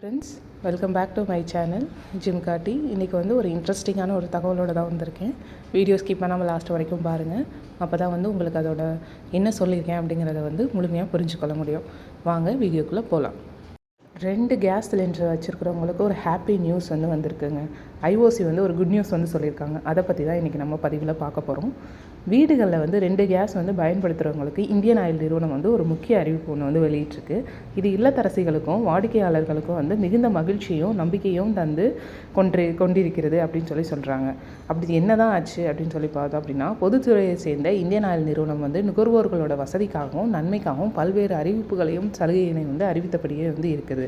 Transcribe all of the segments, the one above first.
Friends welcome back to my channel gym காட்டி இன்றைக்கி வந்து ஒரு இன்ட்ரெஸ்டிங்கான ஒரு தகவலோடு தான் வந்திருக்கேன். வீடியோ ஸ்கிப் பண்ணாமல் லாஸ்ட் வரைக்கும் பாருங்கள் அப்போ தான் வந்து உங்களுக்கு அதோட என்ன சொல்லியிருக்கேன் அப்படிங்கிறத வந்து முழுமையாக புரிஞ்சுக்கொள்ள முடியும். வாங்க வீடியோக்குள்ளே போகலாம் ரெண்டு கேஸ் சிலிண்டர் வச்சுருக்கிறவங்களுக்கு ஒரு ஹாப்பி நியூஸ் வந்து வந்திருக்குங்க. ஐஓசி வந்து ஒரு குட் நியூஸ் வந்து சொல்லியிருக்காங்க. அதை பற்றி தான் இன்றைக்கி நம்ம பதிவில் பார்க்க போகிறோம் வீடுகளில் வந்து ரெண்டு கேஸ் வந்து பயன்படுத்துகிறவங்களுக்கு இந்தியன் ஆயில் நிறுவனம் வந்து ஒரு முக்கிய அறிவிப்பு ஒன்று வந்து வெளியிட்டிருக்கு. இது இல்லத்தரசிகளுக்கும் வாடிக்கையாளர்களுக்கும் வந்து மிகுந்த மகிழ்ச்சியும் நம்பிக்கையும் தந்து கொன்று கொண்டிருக்கிறது அப்படின்னு சொல்லி சொல்கிறாங்க அப்படி என்ன தான் ஆச்சு அப்படின்னு சொல்லி பார்த்தோம் அப்படின்னா பொதுத்துறையை சேர்ந்த இந்தியன் ஆயில் நிறுவனம் வந்து நுகர்வோர்களோட வசதிக்காகவும் நன்மைக்காகவும் பல்வேறு அறிவிப்புகளையும் சலுகையினை வந்து அறிவித்தபடியே வந்து இருக்குது.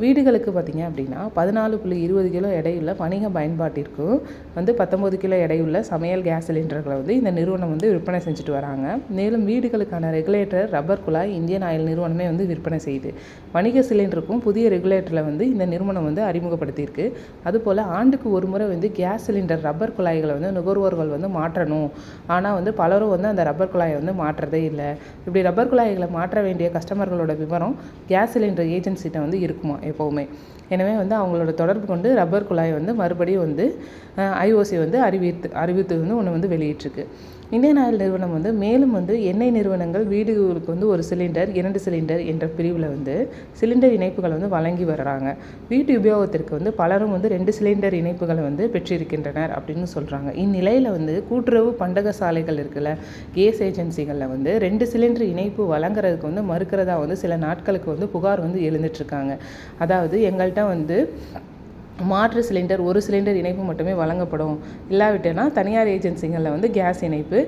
வீடுகளுக்கு பார்த்திங்க அப்படின்னா பதினாலு புள்ளி இருபது கிலோ எடையுள்ள வணிக பயன்பாட்டிற்கும் வந்து பத்தொம்போது கிலோ எடையுள்ள சமையல் கேஸ் சிலிண்டர்களை வந்து இந்த நிறுவனம் வந்து விற்பனை செஞ்சுட்டு வராங்க. மேலும் வீடுகளுக்கான ரெகுலேட்டர் ரப்பர் குழாய் இந்தியன் ஆயில் நிறுவனமே வந்து விற்பனை செய்யுது வணிக சிலிண்டருக்கும் புதிய ரெகுலேட்டரில் வந்து இந்த நிறுவனம் வந்து அறிமுகப்படுத்தியிருக்கு. அதுபோல் ஆண்டுக்கு ஒரு முறை வந்து கேஸ் சிலிண்டர் ரப்பர் குழாய்களை வந்து நுகர்வோர்கள் வந்து மாற்றணும். ஆனால் வந்து பலரும் வந்து அந்த ரப்பர் குழாயை வந்து மாற்றுறதே இல்லை. இப்படி ரப்பர் குழாய்களை மாற்ற வேண்டிய கஸ்டமர்களோட விவரம் கேஸ் சிலிண்டர் ஏஜென்சிகிட்ட வந்து இருக்குமா? எப்போவுமே. எனவே வந்து அவங்களோட தொடர்பு கொண்டு ரப்பர் குழாயை வந்து மறுபடியும் வந்து ஐஓசி வந்து அறிவித்து அறிவித்து வந்து ஒன்று வந்து வெளியிட்டிருக்கு. இந்தியன் ஆயில் நிறுவனம் வந்து மேலும் வந்து எண்ணெய் நிறுவனங்கள் வீடுகளுக்கு வந்து ஒரு சிலிண்டர் இரண்டு சிலிண்டர் என்ற பிரிவில் வந்து சிலிண்டர் இணைப்புகள் வந்து வழங்கி வர்றாங்க. வீட்டு உபயோகத்திற்கு வந்து பலரும் வந்து ரெண்டு சிலிண்டர் இணைப்புகளை வந்து பெற்றிருக்கின்றனர் அப்படின்னு சொல்கிறாங்க இந்நிலையில் வந்து கூட்டுறவு பண்டக சாலைகள் இருக்குல்ல கேஸ் ஏஜென்சிகளில் வந்து ரெண்டு சிலிண்டர் இணைப்பு வழங்குறதுக்கு வந்து மறுக்கிறதா வந்து சில நாட்களுக்கு வந்து புகார் வந்து எழுந்துட்டுருக்காங்க அதாவது எங்கள்கிட்ட வந்து மாற்று சிலிண்டர் ஒரு சிலிண்டர் இணைப்பு மட்டுமே வழங்கப்படும். இல்லாவிட்டேன்னா தனியார் ஏஜென்சிகளில் வந்து கேஸ் இணைப்பு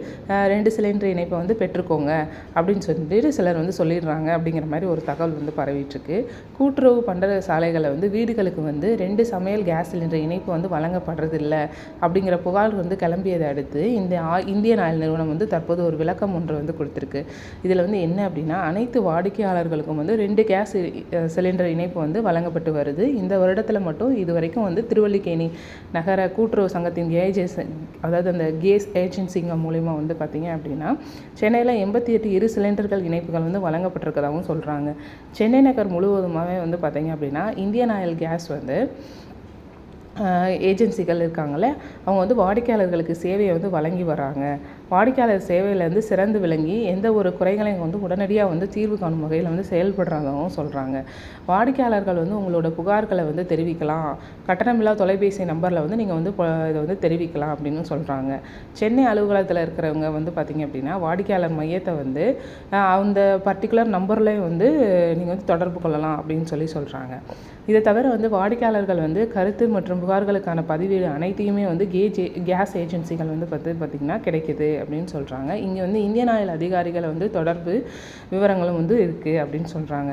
ரெண்டு சிலிண்டர் இணைப்பை வந்து பெற்றுக்கோங்க அப்படின்னு சொல்லிட்டு சிலர் வந்து சொல்லிடுறாங்க அப்படிங்கிற மாதிரி ஒரு தகவல் வந்து பரவிட்டுருக்கு. கூட்டுறவு பண்டக சாலைகளை வந்து வீடுகளுக்கு வந்து ரெண்டு சமையல் கேஸ் சிலிண்டர் இணைப்பு வந்து வழங்கப்படுறதில்லை அப்படிங்கிற புகார் வந்து கிளம்பியதை அடுத்து இந்த இந்தியன் ஆயில் நிறுவனம் வந்து தற்போது ஒரு விளக்கம் ஒன்று வந்து கொடுத்துருக்கு. இதில் வந்து என்ன அப்படின்னா அனைத்து வாடிக்கையாளர்களுக்கும் வந்து ரெண்டு கேஸ் சிலிண்டர் இணைப்பு வந்து வழங்கப்பட்டு வருது. இந்த வருடத்தில் மட்டும் இது வரைக்கும் வந்து திருவல்லிக்கேணி நகர கூட்டுறவு சங்கத்தின் ஏஜென்சி அதாவது அந்த கேஸ் ஏஜென்சிங்க மூலிமா வந்து பார்த்திங்க அப்படின்னா சென்னையில் எண்பத்தி எட்டு இரு சிலிண்டர்கள் இணைப்புகள் வந்து வழங்கப்பட்டிருக்கதாகவும் சொல்கிறாங்க சென்னை நகர் முழுவதுமாகவே வந்து பார்த்திங்க அப்படின்னா இந்தியன் ஆயில் கேஸ் வந்து ஏஜென்சிகள் இருக்காங்களே அவங்க வந்து வாடிக்கையாளர்களுக்கு சேவையை வந்து வழங்கி வராங்க. வாடிக்கையாளர் சேவையிலேருந்து சிறந்து விளங்கி எந்த ஒரு குறைகளையும் வந்து உடனடியாக வந்து தீர்வு காணும் வகையில் வந்து செயல்படுறதாகவும் சொல்கிறாங்க வாடிக்கையாளர்கள் வந்து உங்களோட புகார்களை வந்து தெரிவிக்கலாம். கட்டணமில்லா தொலைபேசி நம்பரில் வந்து நீங்கள் வந்து இதை வந்து தெரிவிக்கலாம் அப்படின்னு சொல்கிறாங்க சென்னை அலுவலகத்தில் இருக்கிறவங்க வந்து பார்த்திங்க அப்படின்னா வாடிக்கையாளர் மையத்தை வந்து அந்த பர்டிகுலர் நம்பர்லேயும் வந்து நீங்கள் வந்து தொடர்பு கொள்ளலாம் அப்படின்னு சொல்லி சொல்கிறாங்க இதை தவிர வந்து வாடிக்கையாளர்கள் வந்து கருத்து மற்றும் புகார்களுக்கான பதிவேடு அனைத்தையுமே வந்து கேஜ் கேஸ் ஏஜென்சிகள் வந்து பார்த்து பார்த்திங்கன்னா கிடைக்கிது அப்படின்னு சொல்கிறாங்க இங்கே வந்து இந்தியன் ஆயில் அதிகாரிகளை வந்து தொடர்பு விவரங்களும் வந்து இருக்குது அப்படின்னு சொல்கிறாங்க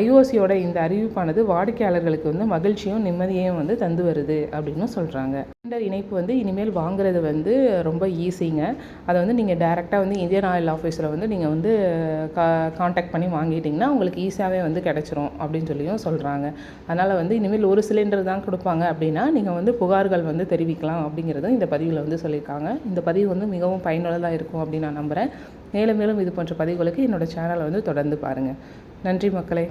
ஐஓசியோட இந்த அறிவிப்பானது வாடிக்கையாளர்களுக்கு வந்து மகிழ்ச்சியும் நிம்மதியையும் வந்து தந்து வருது அப்படின்னு சொல்கிறாங்க சிலிண்டர் இணைப்பு வந்து இனிமேல் வாங்குறது வந்து ரொம்ப ஈஸிங்க. அதை வந்து நீங்கள் டேரெக்டாக வந்து இந்தியன் ஆயில் ஆஃபீஸில் வந்து நீங்கள் வந்து கா காண்டாக்ட் பண்ணி வாங்கிட்டிங்கன்னா உங்களுக்கு ஈஸியாகவே வந்து கிடச்சிரும் அப்படின்னு சொல்லியும் சொல்கிறாங்க அதனால் வந்து இனிமேல் ஒரு சிலிண்டர் தான் கொடுப்பாங்க அப்படின்னா நீங்கள் வந்து புகார்கள் வந்து தெரிவிக்கலாம் அப்படிங்கிறதும் இந்த பதிவில் வந்து சொல்லியிருக்காங்க. இந்த பதிவு வந்து மிகவும் பயனுள்ளதாக இருக்கும் அப்படின்னு நான் நம்புகிறேன் மேலும் மேலும் இது போன்ற பதிவுகளுக்கு என்னோடய சேனலை வந்து தொடர்ந்து பாருங்கள் நன்றி மக்களே.